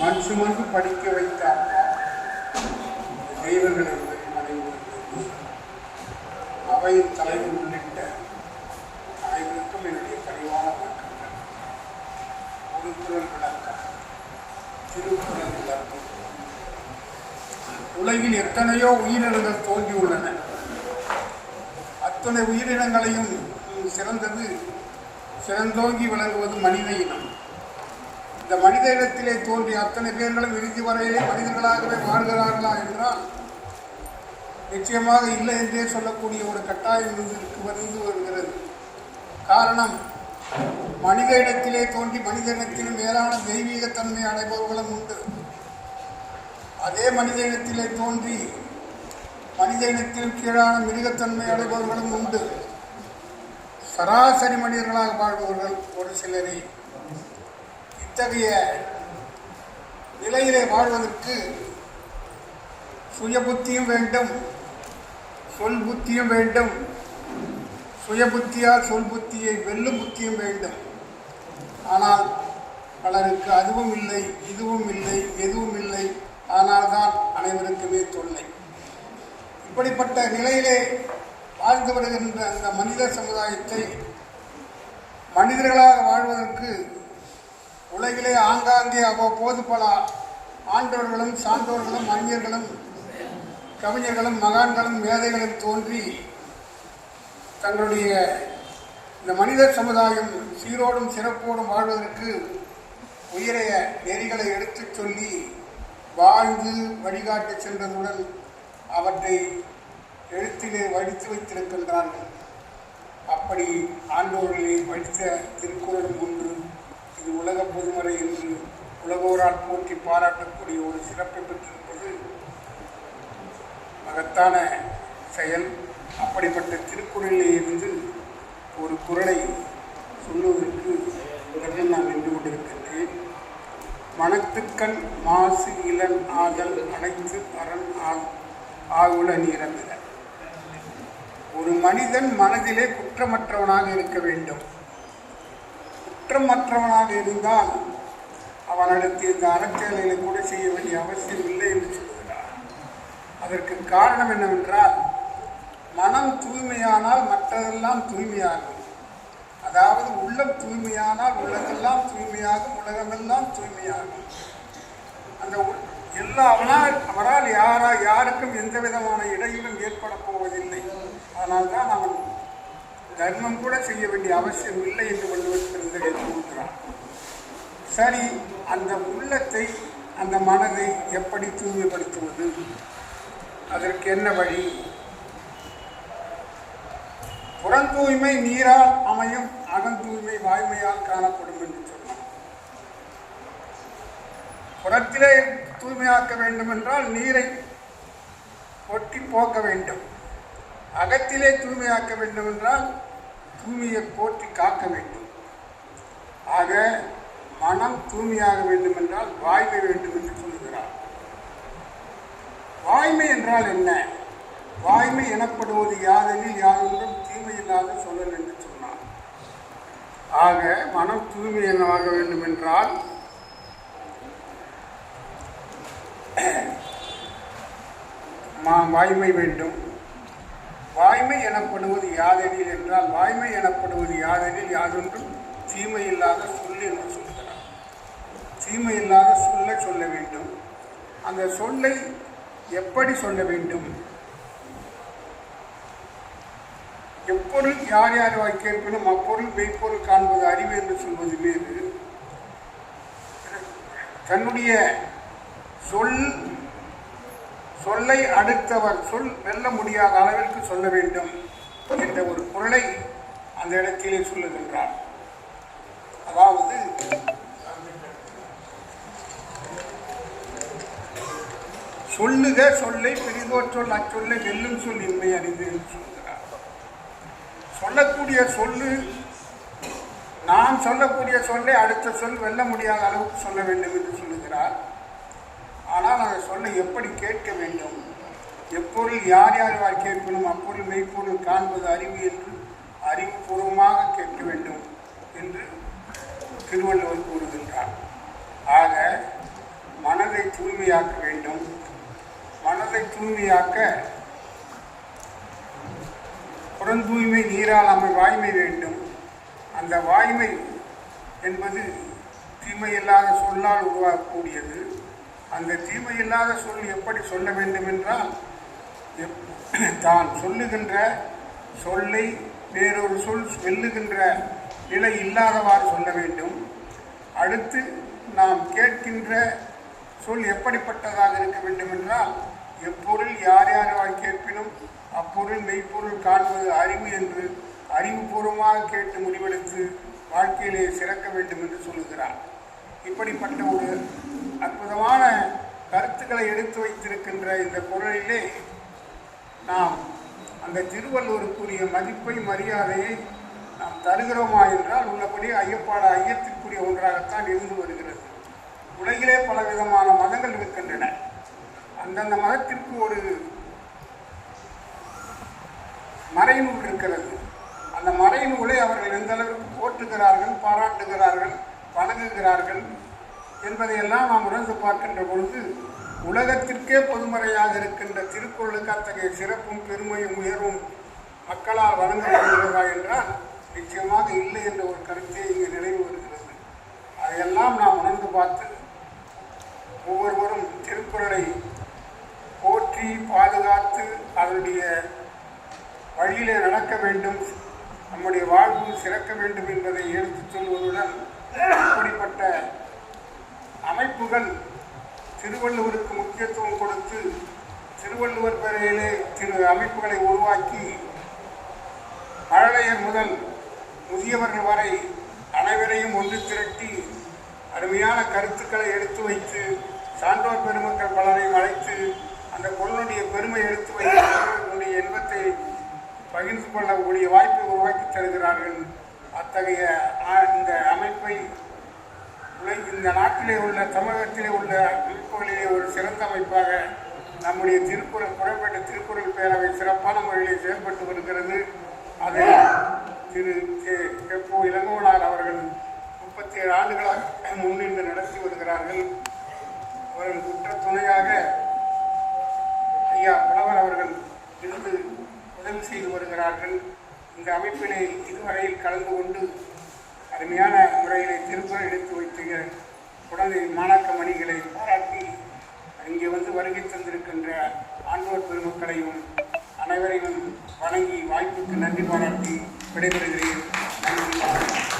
மண் சுமந்து படிக்க வைத்த அப்பா தெய்வங்களை மறைவு அவையின் தலைவர் உள்ளிட்ட அனைவருக்கும் என்னுடைய கனிவான வணக்கங்கள். திருக்குறள் விளக்கம். திருக்குறள் விளக்கம். உலகில் எத்தனையோ உயிரினங்கள் தோன்றியுள்ளன. அத்தனை உயிரினங்களையும் சிறந்தது சிறந்தோங்கி விளங்குவது மனித இனம். இந்த மனித இனத்திலே தோன்றிய அத்தனை பேர்களும் இறுதி வரையிலே மனிதர்களாகவே வாழ்கிறார்களா என்றால் நிச்சயமாக இல்லை என்றே சொல்லக்கூடிய ஒரு கட்டாயம் இருக்கு வந்து வருகிறது. காரணம் மனித இடத்திலே தோன்றி மனித இனத்திலும் மேலான தெய்வீகத்தன்மை அடைபவர்களும் உண்டு. அதே மனித இனத்திலே தோன்றி மனித இனத்திலும் கீழான மிருகத்தன்மை அடைபவர்களும் உண்டு. சராசரி மனிதர்களாக வாழ்பவர்கள் ஒரு சிலரே. இத்தகைய நிலையிலே வாழ்வதற்கு சுய புத்தியும் வேண்டும் சொல் புத்தியும் வேண்டும். சுய புத்தியால் சொல் புத்தியை வெல்லும் புத்தியும் வேண்டும். ஆனால் பலருக்கு அதுவும் இல்லை இதுவும் இல்லை எதுவும் இல்லை. ஆனால்தான் அனைவருக்குமே தொல்லை. இப்படிப்பட்ட நிலையிலே வாழ்ந்து வருகின்ற அந்த மனித சமுதாயத்தை மனிதர்களாக வாழ்வதற்கு உலகிலே ஆங்காங்கே அவ்வப்போது பல ஆண்டவர்களும் சான்றோர்களும் அறிஞர்களும் கவிஞர்களும் மகான்களும் மேதைகளும் தோன்றி தங்களுடைய இந்த மனித சமுதாயம் சீரோடும் சிறப்போடும் வாழ்வதற்கு உயரிய நெறிகளை எடுத்துச் சொல்லி வாழ்ந்து வழிகாட்டி சென்றதுடன் அவற்றை எழுத்திலே வடித்து வைத்திருக்கின்றார்கள். அப்படி ஆண்டோர்களை படித்த திருக்குறளும் ஒன்று. இது உலக பொதுமறை என்று உலகோரால் போற்றி பாராட்டக்கூடிய ஒரு சிறப்பை பெற்றிருப்பது மகத்தான செயல். அப்படிப்பட்ட திருக்குறளிலே இருந்து ஒரு குரலை சொல்லுவதற்கு முதலில் நான் நின்று கொண்டிருக்கின்றேன். மனத்துக்கண் மாசு இளன் ஆதல் அனைத்து அரண் ஆகுல நிரம்பின ஒரு மனிதன் மனதிலே குற்றமற்றவனாக இருக்க வேண்டும். குற்றமற்றவனாக இருந்தால் அவனிடத்து இந்த அறச்செயல்களை கூட செய்ய வேண்டிய அவசியம் இல்லை என்று சொல்கிறார் அதற்கு காரணம் என்னவென்றால் மனம் தூய்மையானால் மற்றதெல்லாம் தூய்மையாகும். அதாவது உள்ளம் தூய்மையானால் உலகெல்லாம் தூய்மையாகும் உலகமெல்லாம் தூய்மையாகும். அந்த உ- எல்லா அவனால் அவரால் யாரா யாருக்கும் எந்த விதமான இடையூறும் ஏற்பட போவதில்லை. அதனால்தான் தான் அவன் தர்மம் கூட செய்ய வேண்டிய அவசியம் இல்லை என்று வள்ளுவர் பெருந்தகை சரி அந்த உள்ளத்தை அந்த மனதை எப்படி தூய்மைப்படுத்துவது? அதற்கு என்ன வழி? புறந்தூய்மை நீரால் அமையும் அகந்தூய்மை வாய்மையால் காணப்படும் என்று சொன்னார். புறத்திலே தூய்மையாக்க வேண்டும் என்றால் நீரை ஒட்டி போக்க வேண்டும். அகத்திலே தூய்மையாக்க வேண்டும் என்றால் தூய்மையை போற்றி காக்க வேண்டும். ஆக மனம் தூய்மையாக வேண்டும் என்றால் வாய்மை வேண்டும் என்று சொல்லுகிறார் வாய்மை என்றால் என்ன? வாய்மை எனப்படுவது யாதெனில் யாதொன்றும் தீமை இல்லாத சொல்லல் என்று சொன்னார் ஆக மனம் தூய்மையாக வேண்டும் என்றால் மா- வாய்மை வேண்டும். வாய்மை எனப்படுவது யாதெனில் என்றால் வாய்மை எனப்படுவது யாதெனில் யாதொன்றும் தீமை இல்லாத சொல் என்று சொல்கிறார். தீமை இல்லாத சொல்லை சொல்ல வேண்டும். அந்த சொல்லை எப்படி சொல்ல வேண்டும்? எப்பொருள் யார் யார் வாய்க்கேற்பினும் அப்பொருள் மெய்ப்பொருள் காண்பது அறிவு என்று சொல்வது வேறு. தன்னுடைய சொல் சொல்லை அடுத்தவர் சொல் வெல்ல முடியாத அளவிற்கு சொல்ல வேண்டும் என்ற ஒரு குரலை அந்த இடத்திலே சொல்லுகின்றார். அதாவது சொல்லுக சொல்லை பெரிதோ சொல் அச்சொல்லை வெல்லும் சொல் இன்மை அறிந்து என்று சொல்கிறார் சொல்லக்கூடிய சொல்லு நான் சொல்லக்கூடிய சொல்லை அடுத்த சொல் வெல்ல முடியாத அளவுக்கு சொல்ல வேண்டும் என்று ஆனால் நாங்கள் சொல்ல எப்படி கேட்க வேண்டும்? எப்பொருள் யார் யார் வாய் கேட்கணும்? அப்பொருள் மெய்ப்பொருள் காண்பது அறிவு என்று அறிவுபூர்வமாக கேட்க வேண்டும் என்று திருவள்ளுவர் கூறுகின்றார். ஆக மனதை தூய்மையாக்க வேண்டும். மனதை தூய்மையாக்க புறந்தூய்மை நீரால் அமை வாய்மை வேண்டும். அந்த வாய்மை என்பது தீமையில்லாத சொல்லால் உருவாகக்கூடியது. அந்த தீமை இல்லாத சொல் எப்படி சொல்ல வேண்டும் என்றால் எப்- தான் சொல்லுகின்ற சொல்லை வேறொரு சொல் வெல்லுகின்ற நிலை இல்லாதவாறு சொல்ல வேண்டும். அடுத்து நாம் கேட்கின்ற சொல் எப்படிப்பட்டதாக இருக்க வேண்டும் என்றால் எப்பொருள் யார் யாரால் கேட்பினும் அப்பொருள் மெய்ப்பொருள் காண்பது அறிவு என்று அறிவுபூர்வமாக கேட்டு முடிவெடுத்து வாழ்க்கையிலே சிறக்க வேண்டும் என்று சொல்லுகிறார். இப்படிப்பட்ட ஒரு அற்புதமான கருத்துக்களை எடுத்து வைத்திருக்கின்ற இந்த குரலிலே நாம் அந்த திருவள்ளுவருக்குரிய மதிப்பை மரியாதையை நாம் தருகிறோமா என்றால் உள்ளபடி ஐயப்பாட ஐயத்திற்குரிய ஒன்றாகத்தான் இருந்து வருகிறது. உலகிலே பல விதமான மதங்கள் இருக்கின்றன. அந்தந்த மதத்திற்கு ஒரு மறைநூல் இருக்கிறது. அந்த மறைநூலை அவர்கள் எந்த அளவுக்கு போற்றுகிறார்கள் பாராட்டுகிறார்கள் வணங்குகிறார்கள் என்பதையெல்லாம் நாம் உணர்ந்து பார்க்கின்ற பொழுது உலகத்திற்கே பொதுமறையாக இருக்கின்ற திருக்குறளுக்கு அத்தகைய சிறப்பும் பெருமையும் உயர்வும் மக்களால் வழங்கப்படுகிறதா என்றால் நிச்சயமாக இல்லை என்ற ஒரு கருத்தே இங்கு நினைவு வருகிறது. அதையெல்லாம் நாம் உணர்ந்து பார்த்து ஒவ்வொருவரும் திருக்குறளை போற்றி பாதுகாத்து அதனுடைய வழியிலே நடக்க வேண்டும் நம்முடைய வாழ்வு சிறக்க வேண்டும் என்பதை எடுத்துச் சொல்வதுடன் இப்படிப்பட்ட அமைப்புகள் திருவள்ளுவருக்கு முக்கியத்துவம் கொடுத்து திருவள்ளுவர் பெயரிலே திரு அமைப்புகளை உருவாக்கி மழலையர் முதல் முதியவர்கள் வரை அனைவரையும் ஒன்று திரட்டி அருமையான கருத்துக்களை எடுத்து வைத்து சான்றோர் பெருமக்கள் பலரையும் அழைத்து அந்த பொருளுடைய பெருமை எடுத்து வைத்து இன்பத்தை பகிர்ந்து கொள்ளக்கூடிய வாய்ப்பை உருவாக்கி தருகிறார்கள். அத்தகைய ஆ- இந்த அமைப்பை இந்த நாட்டிலே உள்ள தமிழகத்திலே உள்ள அமைப்புகளிலே ஒரு சிறந்த அமைப்பாக நம்முடைய திருக்குறள் புறப்பட்ட திருக்குறள் பேரவை சிறப்பான முறையில் செயல்பட்டு வருகிறது. அதை திரு கே கெப்போ இளங்கோனார் அவர்கள் முப்பத்தி ஏழு ஆண்டுகளாக முன்னின்று நடத்தி வருகிறார்கள். அவர்கள் குற்ற துணையாக ஐயா புலவர் அவர்கள் இருந்து உதவி செய்து வருகிறார்கள். இந்த அமைப்பிலே இதுவரையில் கலந்து கொண்டு அருமையான முறையிலே திருக்குறள் எடுத்து வைத்துக குழந்தை மாணாக்க மணிகளை பாராட்டி இங்கே வந்து வருகை தந்திருக்கின்ற ஆண்டோர் பெருமக்களையும் அனைவரையும் வணங்கி வாய்ப்புக்கு நன்றி பாராட்டி விடைபெறுகிறேன். நன்றி.